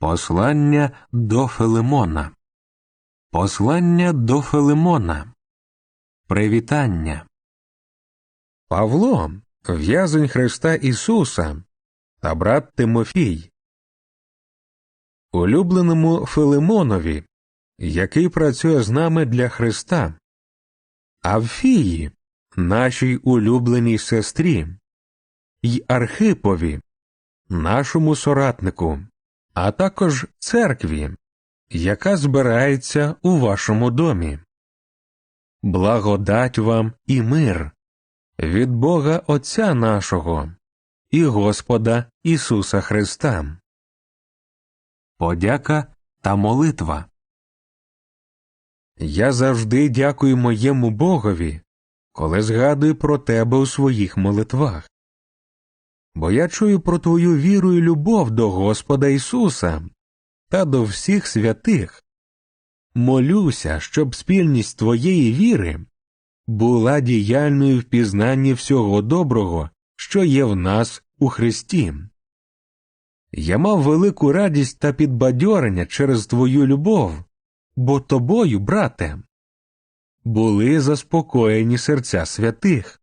Послання до Филимона. Послання до Филимона. Привітання. Павло, в'язень Христа Ісуса та брат Тимофій. Улюбленому Филимонові, який працює з нами для Христа. Авфії, нашій улюбленій сестрі, й Архипові, нашому соратнику а також церкві, яка збирається у вашому домі. Благодать вам і мир від Бога Отця нашого і Господа Ісуса Христа. Подяка та молитва. Я завжди дякую моєму Богові, коли згадую про тебе у своїх молитвах бо я чую про твою віру і любов до Господа Ісуса та до всіх святих. Молюся, щоб спільність твоєї віри була діяльною в пізнанні всього доброго, що є в нас у Христі. Я мав велику радість та підбадьорення через твою любов, бо тобою, брате, були заспокоєні серця святих.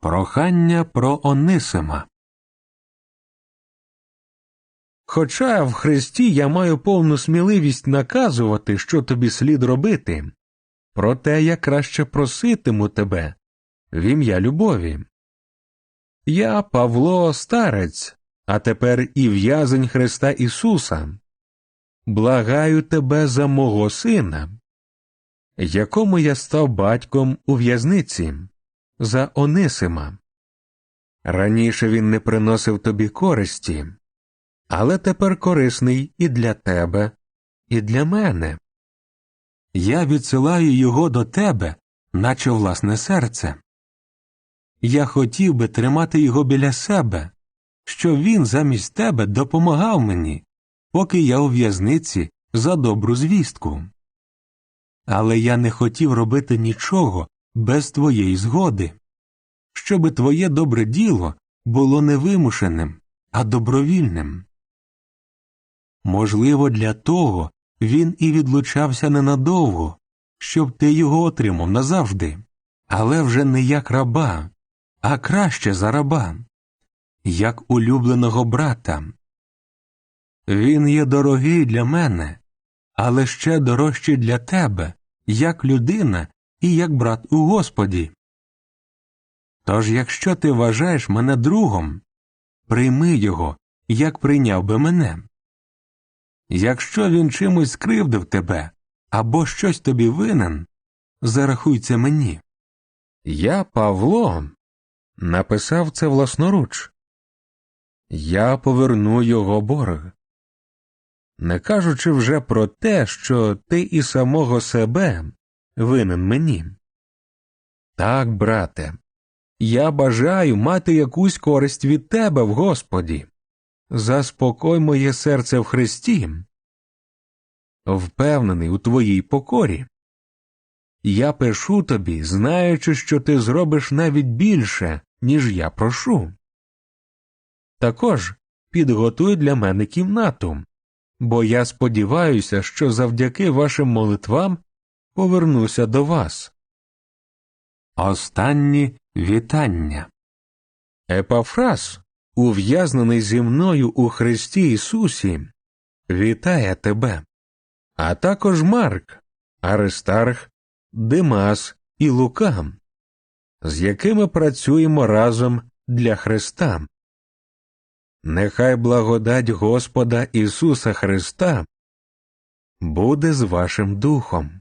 Прохання про Онисима. Хоча в Христі я маю повну сміливість наказувати, що тобі слід робити, проте я краще проситиму тебе в ім'я любові. Я, Павло, старець, а тепер і в'язень Христа Ісуса. Благаю тебе за мого сина, якому я став батьком у в'язниці за Онисима. Раніше він не приносив тобі користі, але тепер корисний і для тебе, і для мене. Я відсилаю його до тебе, наче власне серце. Я хотів би тримати його біля себе, щоб він замість тебе допомагав мені, поки я у в'язниці за добру звістку. Але я не хотів робити нічого, без твоєї згоди, щоби твоє добре діло було не вимушеним, а добровільним. Можливо, для того він і відлучався ненадовго, щоб ти його отримав назавжди, але вже не як раба, а краще за раба, як улюбленого брата. Він є дорогий для мене, але ще дорожчий для тебе, як людина, і як брат у Господі. Тож, якщо ти вважаєш мене другом, прийми його, як прийняв би мене. Якщо він чимось скривдив тебе або щось тобі винен, зарахуй це мені. Я, Павло, написав це власноруч. Я поверну його борг. Не кажучи вже про те, що ти і самого себе винен мені. Так, брате, я бажаю мати якусь користь від тебе в Господі. Заспокой моє серце в Христі. Впевнений у твоїй покорі. Я пишу тобі, знаючи, що ти зробиш навіть більше, ніж я прошу. Також підготуй для мене кімнату, бо я сподіваюся, що завдяки вашим молитвам повернуся до вас. Останні вітання. Епафраз, ув'язнений зі мною у Христі Ісусі, вітає тебе, а також Марк, Аристарх, Димас і Лука, з якими працюємо разом для Христа. Нехай благодать Господа Ісуса Христа буде з вашим духом.